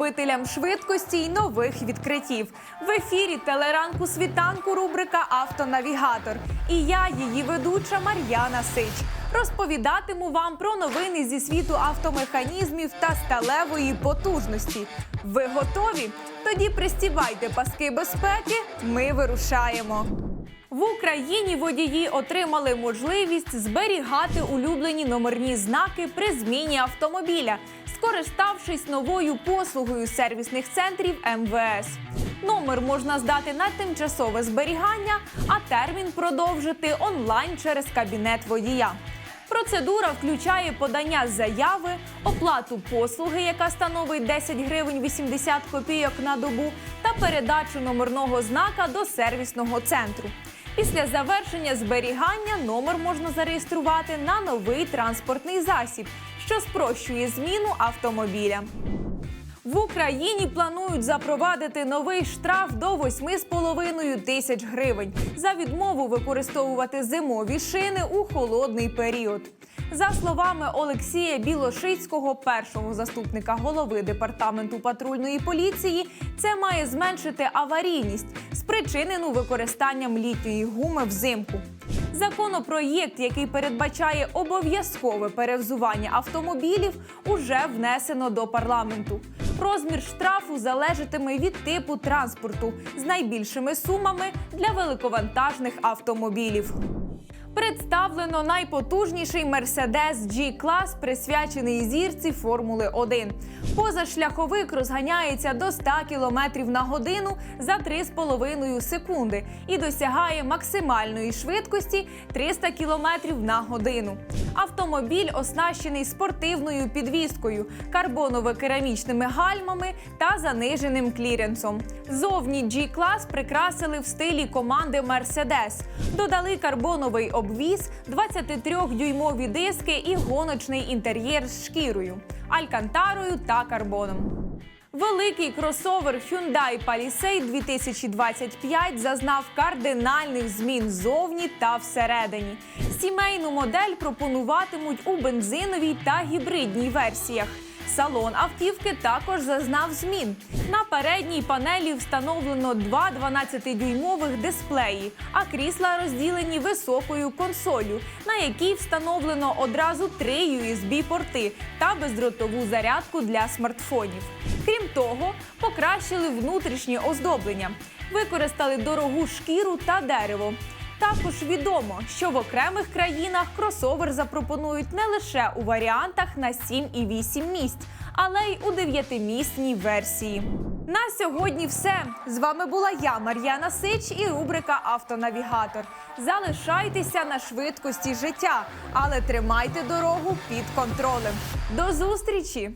любителям швидкості й нових відкриттів. В ефірі телеранку світанку рубрика Автонавігатор. І я, її ведуча Мар'яна Сич. Розповідатиму вам про новини зі світу автомеханізмів та сталевої потужності. Ви готові? Тоді пристібайте паски безпеки. Ми вирушаємо. В Україні водії отримали можливість зберігати улюблені номерні знаки при зміні автомобіля, скориставшись новою послугою сервісних центрів МВС. Номер можна здати на тимчасове зберігання, а термін продовжити онлайн через кабінет водія. Процедура включає подання заяви, оплату послуги, яка становить 10 гривень 80 копійок на добу, та передачу номерного знака до сервісного центру. Після завершення зберігання номер можна зареєструвати на новий транспортний засіб, що спрощує зміну автомобіля. В Україні планують запровадити новий штраф до 8,5 тисяч гривень за відмову використовувати зимові шини у холодний період. За словами Олексія Білошицького, першого заступника голови департаменту патрульної поліції, це має зменшити аварійність, спричинену використанням літньої гуми взимку. Законопроєкт, який передбачає обов'язкове перевзування автомобілів, уже внесено до парламенту. Розмір штрафу залежатиме від типу транспорту з найбільшими сумами для великовантажних автомобілів. Представлено найпотужніший Mercedes G-клас, присвячений зірці Формули 1. Позашляховик розганяється до 100 км на годину за 3,5 секунди і досягає максимальної швидкості 300 км на годину. Автомобіль оснащений спортивною підвіскою, карбоново-керамічними гальмами та заниженим кліренсом. Зовні G-клас прикрасили в стилі команди Mercedes. Додали карбоновий обвіз, 23-дюймові диски і гоночний інтер'єр з шкірою, алькантарою та карбоном. Великий кросовер Hyundai Palisade 2025 зазнав кардинальних змін ззовні та всередині. Сімейну модель пропонуватимуть у бензиновій та гібридній версіях. Салон автівки також зазнав змін. На передній панелі встановлено два 12-дюймових дисплеї, а крісла розділені високою консолью, на якій встановлено одразу три USB-порти та бездротову зарядку для смартфонів. Крім того, покращили внутрішнє оздоблення, використали дорогу шкіру та дерево. Також відомо, що в окремих країнах кросовер запропонують не лише у варіантах на 7 і 8 місць, але й у 9-місній версії. На сьогодні все. З вами була я, Мар'яна Сич, і рубрика Автонавігатор. Залишайтеся на швидкості життя, але тримайте дорогу під контролем. До зустрічі!